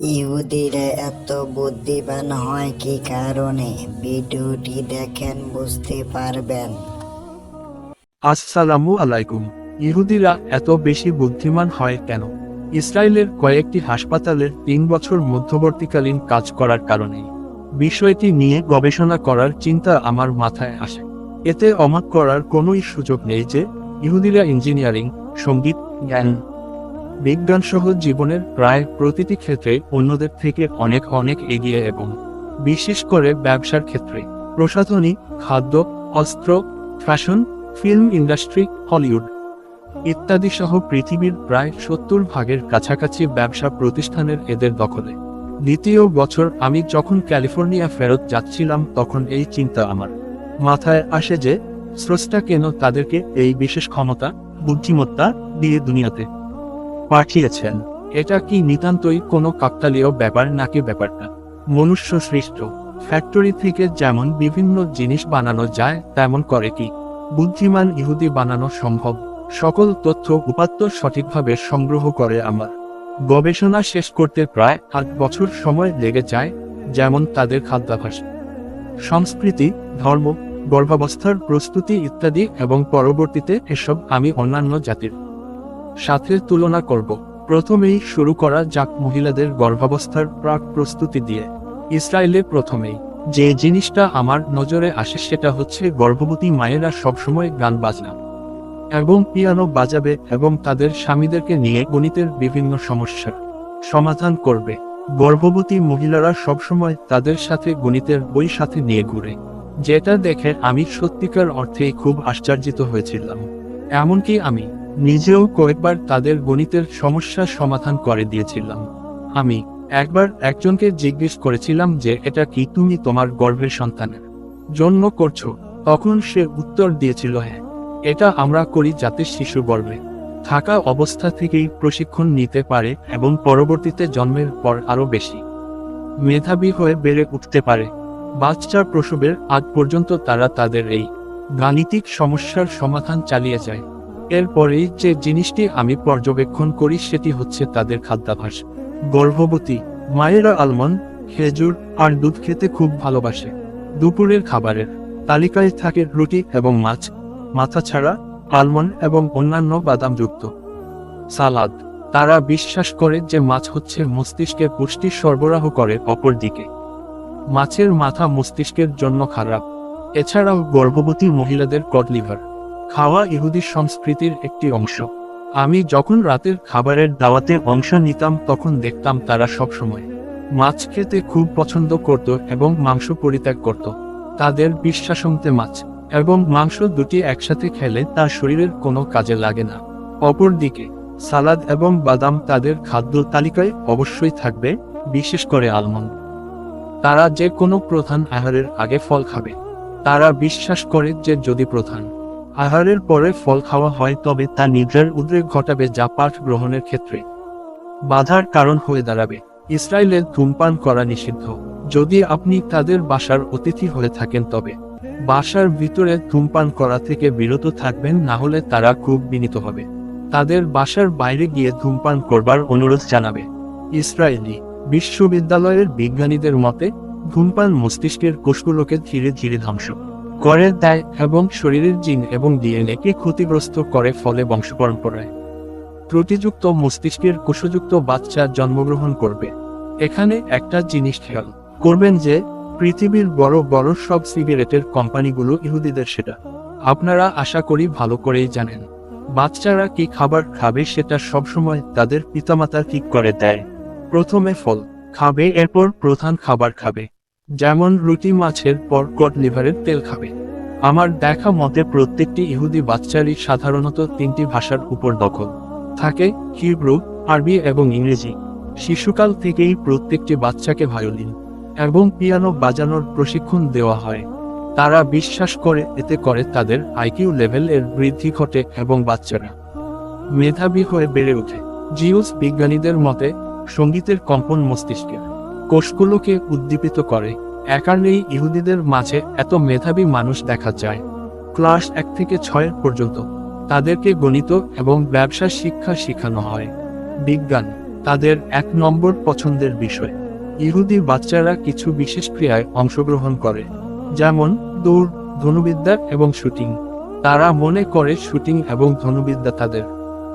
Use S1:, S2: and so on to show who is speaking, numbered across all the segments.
S1: ইহুদিরা এত বুদ্ধিমান হয় কি কারণে? ভিডিওটি দেখেন, বুঝতে পারবেন।
S2: আসসালামু আলাইকুম। ইহুদিরা এত বেশি বুদ্ধিমান হয় কেন? ইসরায়েলের কয়েকটি হাসপাতালের তিন বছর মধ্যবর্তীকালীন কাজ করার কারণে। বিষয়টি নিয়ে গবেষণা করার চিন্তা আমার মাথায় আসে। এতে অবাক করার কোনোই সুযোগ নেই যে ইহুদিরা ইঞ্জিনিয়ারিং, সংগীত, জ্ঞান বিজ্ঞান সহ জীবনের প্রায় প্রতিটি ক্ষেত্রে অন্যদের থেকে অনেক অনেক এগিয়ে এবং বিশেষ করে ব্যবসার ক্ষেত্রে। প্রশাসনিক খাদ্য, অস্ত্র, ফ্যাশন, ফিল্ম ইন্ডাস্ট্রি, হলিউড ইত্যাদি সহ পৃথিবীর প্রায় সত্তর ভাগের কাছাকাছি ব্যবসা প্রতিষ্ঠানের এদের দখলে। দ্বিতীয় বছর আমি যখন ক্যালিফোর্নিয়া ফেরত যাচ্ছিলাম তখন এই চিন্তা আমার মাথায় আসে যে, স্রষ্টা কেন তাদেরকে এই বিশেষ ক্ষমতা, বুদ্ধিমত্তা দিয়ে দুনিয়াতে পাঠিয়েছেন। এটা কি নিতান্তই কোনো কাকতালীয় ব্যাপার নাকি ব্যাপারটা? মনুষ্য সৃষ্ট। ফ্যাক্টরি থেকে যেমন বিভিন্ন জিনিস বানানো যায়, তেমন করে কি? বুদ্ধিমান ইহুদি বানানো সম্ভব। সকল তথ্য উপাত্ত সঠিকভাবে সংগ্রহ করে আমার। গবেষণা শেষ করতে প্রায় আট বছর সময় লেগে যায়, যেমন তাদের খাদ্যাভাস। সংস্কৃতি, ধর্ম, গর্ভাবস্থার প্রস্তুতি ইত্যাদি এবং পরবর্তীতে এসব আমি অন্যান্য জাতির সাথে তুলনা করব। প্রথমেই শুরু করা যাক মহিলাদের গর্ভাবস্থার প্রাক প্রস্তুতি দিয়ে। ইসরায়েলে প্রথমেই যে জিনিসটা আমার নজরে আসে সেটা হচ্ছে গর্ভবতী মায়েরা সবসময় গান বাজনা। এবং পিয়ানো বাজাবে এবং তাদের স্বামীদেরকে নিয়ে গণিতের বিভিন্ন সমস্যার সমাধান করবে। গর্ভবতী মহিলারা সবসময় তাদের সাথে গণিতের বই সাথে নিয়ে ঘুরে। যেটা দেখে আমি সত্যিকার অর্থেই খুব আশ্চর্যিত হয়েছিলাম। এমনকি আমি নিজেও কয়েকবার তাদের গণিতের সমস্যার সমাধান করে দিয়েছিলাম। আমি একবার একজনকে জিজ্ঞেস করেছিলাম যে, এটা কি তুমি তোমার গর্ভের সন্তানের জন্য করছ? তখন সে উত্তর দিয়েছিল হ্যাঁ এটা আমরা করি যাতে শিশু গর্ভে থাকা অবস্থা থেকেই প্রশিক্ষণ নিতে পারে এবং পরবর্তীতে জন্মের পর আরও বেশি মেধাবী হয়ে বেড়ে উঠতে পারে। বাচ্চার প্রসবের আগ পর্যন্ত তারা তাদের এই গাণিতিক সমস্যার সমাধান চালিয়ে যায়। এরপরেই যে জিনিসটি আমি পর্যবেক্ষণ করি সেটি হচ্ছে তাদের খাদ্যাভাস। গর্ভবতী, মায়েরা আলমন্ড, খেজুর আর দুধ খেতে খুব ভালোবাসে। দুপুরের খাবারের তালিকায় থাকে রুটি এবং মাছ, মাথা ছাড়া আলমন্ড এবং অন্যান্য বাদামযুক্ত সালাদ। তারা বিশ্বাস করে যে মাছ হচ্ছে মস্তিষ্কে পুষ্টি সরবরাহ করে অপর দিকে মাছের মাথা মস্তিষ্কের জন্য খারাপ। এছাড়াও গর্ভবতী মহিলাদের কড লিভার খাওয়া ইহুদি সংস্কৃতির একটি অংশ। আমি যখন রাতের খাবারের দাওয়াতে অংশ নিতাম, তখন দেখতাম তারা সবসময় মাছ খেতে খুব পছন্দ করত এবং মাংস পরিত্যাগ করত। তাদের বিশ্বাসন্তে মাছ এবং মাংস দুটি একসাথে খেলে তা শরীরের কোনো কাজে লাগে না। অপরদিকে, সালাদ এবং বাদাম তাদের খাদ্য তালিকায় অবশ্যই থাকবে, বিশেষ করে আলমন্ড। তারা যে কোনো প্রধান আহারের আগে ফল খাবে। তারা বিশ্বাস করে যে যদি প্রধান আহারের পরে ফল খাওয়া হয় তবে তা নিদ্রার উদ্রেক ঘটাবে যা পাঠ গ্রহণের ক্ষেত্রে। বাধার কারণ হয়ে দাঁড়াবে। ইসরায়েলে ধূমপান করা নিষিদ্ধ। যদি আপনি তাদের বাসার অতিথি হয়ে থাকেন তবে। বাসার ভিতরে ধূমপান করা থেকে বিরত থাকবেন না হলে তারা খুব বিনীত হবে। তাদের বাসার বাইরে গিয়ে ধূমপান করবার অনুরোধ জানাবে। ইসরায়েলি বিশ্ববিদ্যালয়ের বিজ্ঞানীদের মতে, ধূমপান মস্তিষ্কের কোষগুলোকে ধীরে ধীরে ধ্বংস করে দেয় এবং শরীরের জিন এবং ডিএনএকে ক্ষতিগ্রস্ত করে ফলে বংশ পরম্পরায় ত্রুটিযুক্ত মস্তিষ্কের কোষযুক্ত বাচ্চা জন্মগ্রহণ করবে। এখানে একটা জিনিস খেয়াল করবেন যে, পৃথিবীর বড় বড় সব সিগারেটের কোম্পানিগুলো ইহুদিদের সেটা। আপনারা আশা করি ভালো করেই জানেন। বাচ্চারা কি খাবার খাবে সেটা সবসময় তাদের পিতামাতা ঠিক করে দেয়। প্রথমে ফল খাবে, এরপর প্রধান খাবার খাবে। যেমন রুটি মাছের পর কট লিভারের তেল খাবে। আমার দেখা মতে প্রত্যেকটি ইহুদি বাচ্চারই সাধারণত তিনটি ভাষার উপর দখল। থাকে হিব্রু, আরবি এবং ইংরেজি। শিশুকাল থেকেই প্রত্যেকটি বাচ্চাকে ভায়োলিন এবং পিয়ানো বাজানোর প্রশিক্ষণ দেওয়া হয়। তারা বিশ্বাস করে, এতে করে তাদের আইকিউ লেভেল এর বৃদ্ধি ঘটে এবং বাচ্চারা মেধাবী হয়ে বেড়ে ওঠে। জিউস বিজ্ঞানীদের মতে, সঙ্গীতের কম্পন মস্তিষ্কের কোষগুলোকে উদ্দীপিত করে। একারণেই ইহুদিদের মাঝে এত মেধাবী মানুষ দেখা যায়। ক্লাস এক থেকে ছয়ের পর্যন্ত তাদেরকে গণিত এবং ব্যবসা শিক্ষা শেখানো হয়। বিজ্ঞান তাদের এক নম্বর পছন্দের বিষয়। ইহুদি বাচ্চারা কিছু বিশেষ ক্রিয়ায় অংশগ্রহণ করে, যেমন দৌড়, ধনুবিদ্যা এবং শুটিং। তারা মনে করে শুটিং এবং ধনুবিদ্যা তাদের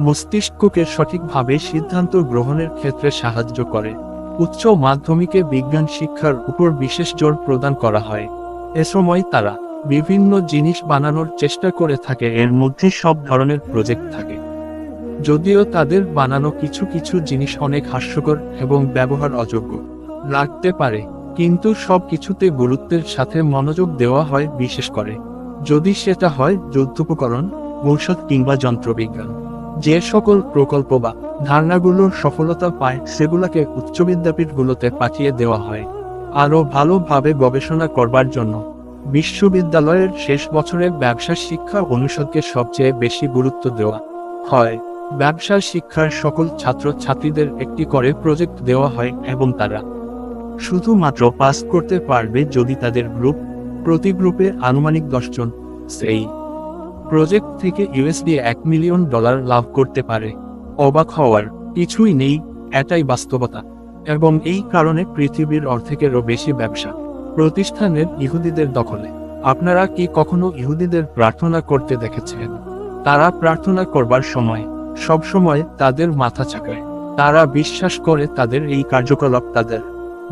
S2: মস্তিষ্ককে সঠিকভাবে সিদ্ধান্ত গ্রহণের ক্ষেত্রে সাহায্য করে। উচ্চ মাধ্যমিকে বিজ্ঞান শিক্ষার উপর বিশেষ জোর প্রদান করা হয়। এ সময় তারা বিভিন্ন জিনিস বানানোর চেষ্টা করে থাকে, এর মধ্যে সব ধরনের প্রজেক্ট থাকে। যদিও তাদের বানানো কিছু কিছু জিনিস অনেক হাস্যকর এবং ব্যবহার অযোগ্য লাগতে পারে, কিন্তু সব কিছুতে গুরুত্বের সাথে মনোযোগ দেওয়া হয় বিশেষ করে। যদি সেটা হয় যুদ্ধোপকরণ, ঔষধ কিংবা যন্ত্রবিজ্ঞান। যে সকল প্রকল্প বা ধারণাগুলোর সফলতা পায়, সেগুলোকে উচ্চ বিদ্যাপীঠগুলোতে পাঠিয়ে দেওয়া হয়। আরও ভালোভাবে গবেষণা করবার জন্য বিশ্ববিদ্যালয়ের শেষ বছরে ব্যবসা শিক্ষা অনুষদকে সবচেয়ে বেশি গুরুত্ব দেওয়া হয়। ব্যবসা শিক্ষার সকল ছাত্র ছাত্রীদের একটি করে প্রজেক্ট দেওয়া হয় এবং তারা শুধুমাত্র পাস করতে পারবে যদি তাদের গ্রুপ, প্রতি গ্রুপে আনুমানিক দশজন সেই প্রজেক্ট থেকে ইউএসডি এক মিলিয়ন ডলার লাভ করতে পারে। অবাক হওয়ার কিছুই নেই, এটাই বাস্তবতা। এবং এই কারণে পৃথিবীর অর্ধেকেরও বেশি ব্যবসা প্রতিষ্ঠানের ইহুদিদের দখলে। আপনারা কি কখনো ইহুদিদের প্রার্থনা করতে দেখেছেন? তারা প্রার্থনা করবার সময় সব সময় তাদের মাথা চাকায়। তারা বিশ্বাস করে তাদের এই কার্যকলাপ তাদের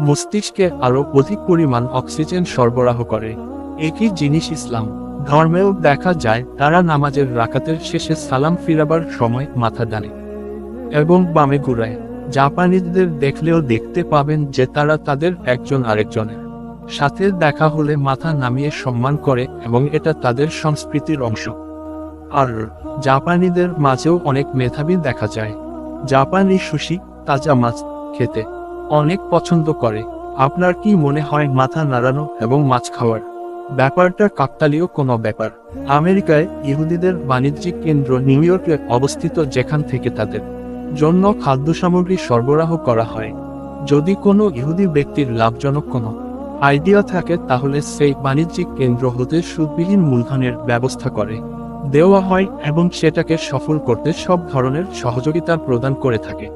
S2: মস্তিষ্কে আরও অধিক পরিমাণ অক্সিজেন সরবরাহ করে। একই জিনিস ইসলাম। ধর্মেও দেখা যায়, তারা নামাজের রাকাতের শেষে সালাম ফিরাবার সময় মাথা ডানে এবং বামে ঘুরায়। জাপানিদের দেখলেও দেখতে পাবেন যে তারা তাদের একজন আরেকজনের সাথে দেখা হলে মাথা নামিয়ে সম্মান করে এবং এটা তাদের সংস্কৃতির অংশ। আর জাপানিদের মাঝেও অনেক মেধাবী দেখা যায়। জাপানি সুশি তাজা মাছ খেতে অনেক পছন্দ করে। আপনার কি মনে হয় মাথা নাড়ানো এবং মাছ খাওয়ার ব্যাপারটা কাকতালীয় কোনো ব্যাপার। আমেরিকায় ইহুদিদের বাণিজ্যিক কেন্দ্র নিউ ইয়র্কে অবস্থিত যেখান থেকে তাদের জন্য খাদ্য সামগ্রী সরবরাহ করা হয়। যদি কোনো ইহুদি ব্যক্তির লাভজনক কোনো আইডিয়া থাকে, তাহলে সেই বাণিজ্যিক কেন্দ্র হতে সুদবিহীন মূলধনের ব্যবস্থা করে, দেওয়া হয় এবং সেটাকে সফল করতে সব ধরনের সহযোগিতা প্রদান করে থাকে।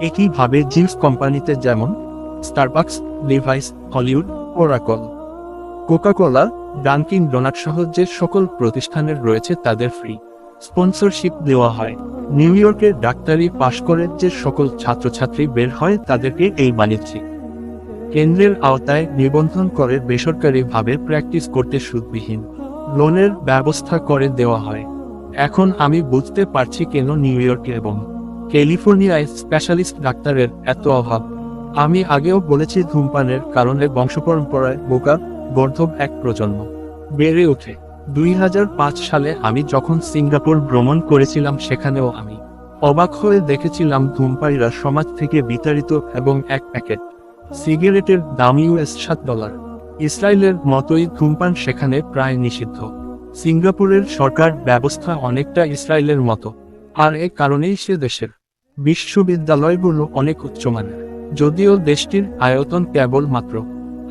S2: একইভাবে জিন্স কোম্পানিতে যেমন Starbucks Levi's Hollywood Oracle Coca Cola, Dunkin Donut সহ যে সকল প্রতিষ্ঠানের রয়েছে তাদের ফ্রি স্পন্সরশিপ দেওয়া হয়। নিউ ইয়র্কের ডাক্তারি পাশ করে যে সকল ছাত্রছাত্রী বের হয় তাদেরকে এই বাণিজ্যিক কেন্দ্রের আওতায় নিবন্ধন করে বেসরকারিভাবে প্র্যাকটিস করতে সুদবিহীন লোনের ব্যবস্থা করে দেওয়া হয়। এখন আমি বুঝতে পারছি কেন নিউ ইয়র্কে এবং ক্যালিফোর্নিয়ায় স্পেশালিস্ট ডাক্তারের এত অভাব। আমি আগেও বলেছি ধূমপানের কারণে বংশপরম্পরায় বোকা গর্ধব এক প্রজন্ম। বেড়ে ওঠে। দুই হাজার পাঁচ সালে আমি যখন সিঙ্গাপুর ভ্রমণ করেছিলাম সেখানেও আমি অবাক হয়ে দেখেছিলাম ধূমপায়ীরা সমাজ থেকে বিতাড়িত এবং এক প্যাকেট সিগারেটের দাম ইউএস সাত ডলার। ইসরায়েলের মতোই ধূমপান সেখানে প্রায় নিষিদ্ধ। সিঙ্গাপুরের সরকার ব্যবস্থা অনেকটা ইসরায়েলের মতো। আর এ কারণেই সে দেশের বিশ্ববিদ্যালয়গুলো অনেক উচ্চমানের। যদিও দেশটির আয়তন কেবল মাত্র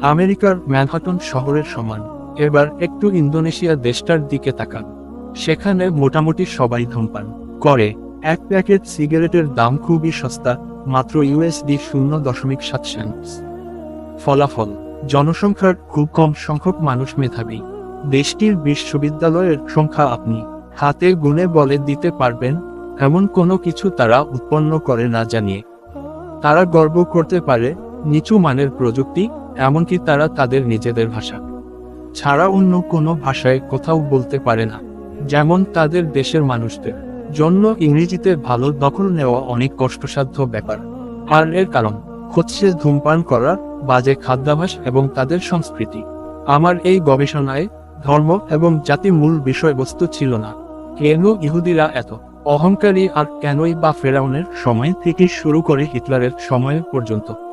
S2: আমেরিকার ম্যানহাটন শহরের সমান। এবার একটু ইন্দোনেশিয়া দেশটার দিকে তাকান। সেখানে মোটামুটি সবাই ধূমপান করে। এক প্যাকেট সিগারেটের দাম খুবই সস্তা, মাত্র ইউএসডি শূন্য দশমিক সাত সেন্টস। ফলাফল, জনসংখ্যার খুব কম সংখ্যক মানুষ মেধাবী। দেশটির বিশ্ববিদ্যালয়ের সংখ্যা আপনি হাতে গুণে বলে দিতে পারবেন, এমন কোনো কিছু তারা উৎপন্ন করে না জানিয়ে। তারা গর্ব করতে পারে, নিচু মানের প্রযুক্তি এমনকি তারা তাদের নিজেদের ভাষা ছাড়া অন্য কোনো ভাষায় কোথাও বলতে পারে না, যেমন তাদের দেশের মানুষদের জন্য ইংরেজিতে ভালো দখল নেওয়া অনেক কষ্টসাধ্য ব্যাপার। আর এর কারণ হচ্ছে ধূমপান করা, বাজে খাদ্যাভ্যাস এবং তাদের সংস্কৃতি। আমার এই গবেষণায় ধর্ম এবং জাতি মূল বিষয়বস্তু ছিল না। কেন ইহুদিরা এত অহংকারী আর কেনই বা ফেরাউনের সময় থেকে শুরু করে হিটলারের সময় পর্যন্ত?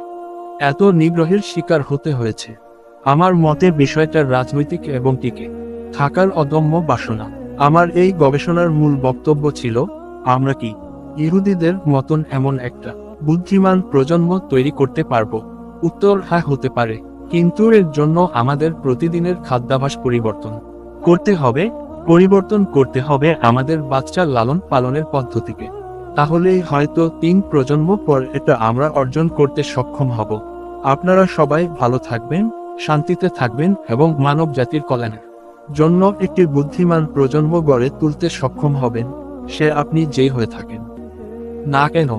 S2: এত নিগ্রহের শিকার হতে হয়েছে। আমার মতে বিষয়টা রাজনৈতিক এবং টিকে থাকার অদম্য বাসনা। আমার এই গবেষণার মূল বক্তব্য ছিল, আমরা কি ইহুদিদের মতন এমন একটা বুদ্ধিমান প্রজন্ম তৈরি করতে পারব? উত্তর হ্যাঁ হতে পারে। কিন্তু এর জন্য আমাদের প্রতিদিনের খাদ্যাভাস পরিবর্তন করতে হবে, পরিবর্তন করতে হবে আমাদের বাচ্চা লালন পালনের পদ্ধতিকে। তাহলেই হয়তো তিন প্রজন্ম পর এটা আমরা অর্জন করতে সক্ষম হব। আপনারা সবাই ভালো থাকবেন, শান্তিতে থাকবেন এবং মানব জাতির কল্যাণের জন্য একটি বুদ্ধিমান প্রজন্ম গড়ে তুলতে সক্ষম হবেন, সে আপনি যেই হয়ে থাকেন। না কেন?